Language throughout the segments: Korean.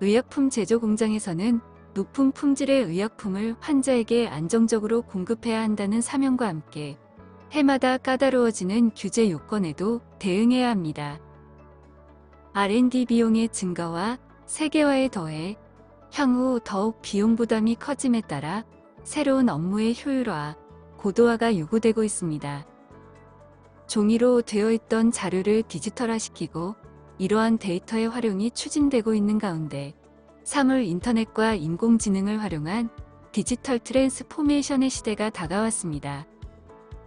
의약품 제조 공장에서는 높은 품질의 의약품을 환자에게 안정적으로 공급해야 한다는 사명과 함께 해마다 까다로워지는 규제 요건에도 대응해야 합니다. R&D 비용의 증가와 세계화에 더해 향후 더욱 비용 부담이 커짐에 따라 새로운 업무의 효율화, 고도화가 요구되고 있습니다. 종이로 되어 있던 자료를 디지털화시키고 이러한 데이터의 활용이 추진되고 있는 가운데 사물 인터넷과 인공지능을 활용한 디지털 트랜스포메이션의 시대가 다가왔습니다.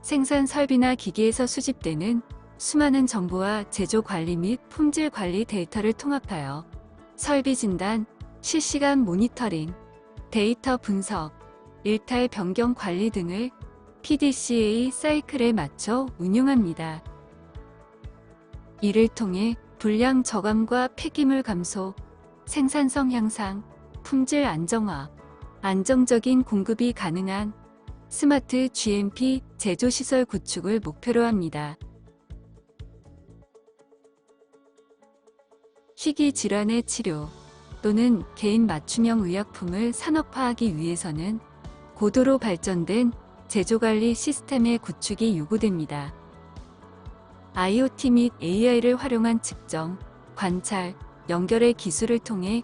생산 설비나 기기에서 수집되는 수많은 정보와 제조 관리 및 품질 관리 데이터를 통합하여 설비 진단, 실시간 모니터링, 데이터 분석, 일탈 변경 관리 등을 PDCA 사이클에 맞춰 운용합니다. 이를 통해 불량 저감과 폐기물 감소, 생산성 향상, 품질 안정화, 안정적인 공급이 가능한 스마트 GMP 제조시설 구축을 목표로 합니다. 희귀 질환의 치료 또는 개인 맞춤형 의약품을 산업화하기 위해서는 고도로 발전된 제조관리 시스템의 구축이 요구됩니다. IoT 및 AI를 활용한 측정, 관찰, 연결의 기술을 통해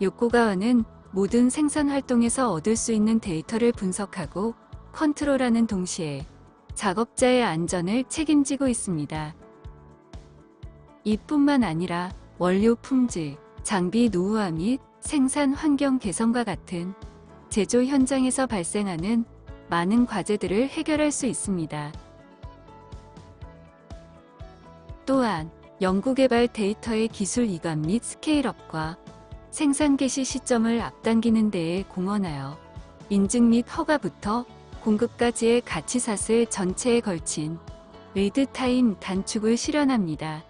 요코가와는 모든 생산 활동에서 얻을 수 있는 데이터를 분석하고 컨트롤하는 동시에 작업자의 안전을 책임지고 있습니다. 이뿐만 아니라 원료 품질, 장비 노후화 및 생산 환경 개선과 같은 제조 현장에서 발생하는 많은 과제들을 해결할 수 있습니다. 또한 연구개발 데이터의 기술 이관 및 스케일업과 생산 개시 시점을 앞당기는 데에 공헌하여 인증 및 허가부터 공급까지의 가치사슬 전체에 걸친 리드타임 단축을 실현합니다.